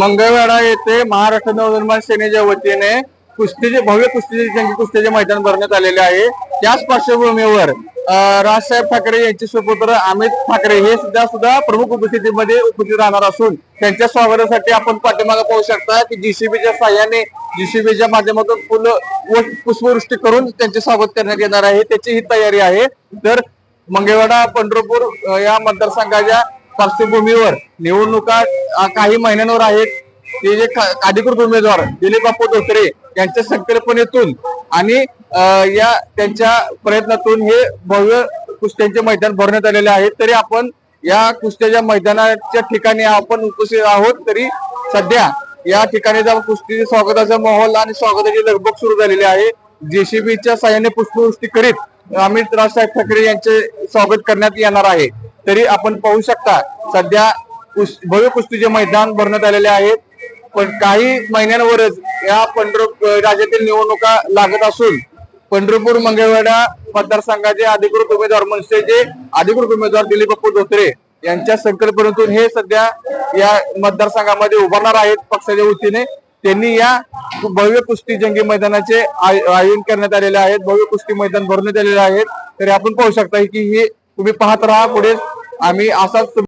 मंगळवेढा येथे महाराष्ट्र नवनिर्माण सेनेच्या वतीने कुस्तीचे भव्य कुस्तीचे त्यांचे कुस्तीचे मैदान भरण्यात आलेले आहे. त्याच पार्श्वभूमीवर राजसाहेब ठाकरे यांचे सुपुत्र अमित ठाकरे हे सुद्धा सुद्धा प्रमुख उपस्थितीमध्ये उपस्थित राहणार असून त्यांच्या स्वागतासाठी आपण पाठीमागे पाहू शकता की जीसीबीच्या साह्याने जीसीबीच्या माध्यमातून फुलं व पुष्पवृष्टी करून त्यांचे स्वागत करण्यात येणार आहे. त्याची ही तयारी आहे. तर मंगळवाडा पंढरपूर या मतदारसंघाच्या पार्श्वभूमीवर निवडणुका काही महिन्यांवर आहेत. ते जे का- अधिकृत उमेदवार दिलीप बापू धोत्रे यांच्या संकल्पनेतून आणि या त्यांच्या प्रयत्नातून हे भव्य कुस्त्यांचे मैदान भरण्यात आलेले आहे. तरी आपण या कुस्त्याच्या मैदानाच्या ठिकाणी आपण उपस्थित आहोत. तरी सध्या या ठिकाणी जर कुस्ती स्वागताचा माहोल आणि स्वागताची लगबग सुरू झालेली आहे. जेसीबीच्या साह्याने पुष्पवृष्टी करीत अमित राजसाहेब ठाकरे यांचे स्वागत करण्यात येणार आहे. तरी आपण पाहू शकता सध्या भव्य कुस्तीचे मैदान भरण्यात आलेले आहेत. पण काही महिन्यांवरच या पंढरपूर राज्यातील निवडणुका लागत असून पंढरपूर मंगळवाडा मतदारसंघाचे अधिकृत उमेदवार मनसेचे अधिकृत उमेदवार दिलीप बापू धोत्रे यांच्या संकल्पनेतून हे सध्या या मतदारसंघामध्ये उभारणार आहेत पक्षाच्या वतीने. त्यांनी या भव्य कुस्ती जंगी मैदानाचे आय- आयोजन करण्यात आलेले आहेत. भव्य कुस्ती मैदान भरण्यात आलेले आहेत. तरी आपण पाहू शकता की हे तुम्ही पाहत राहा पुढे. आम्ही असाच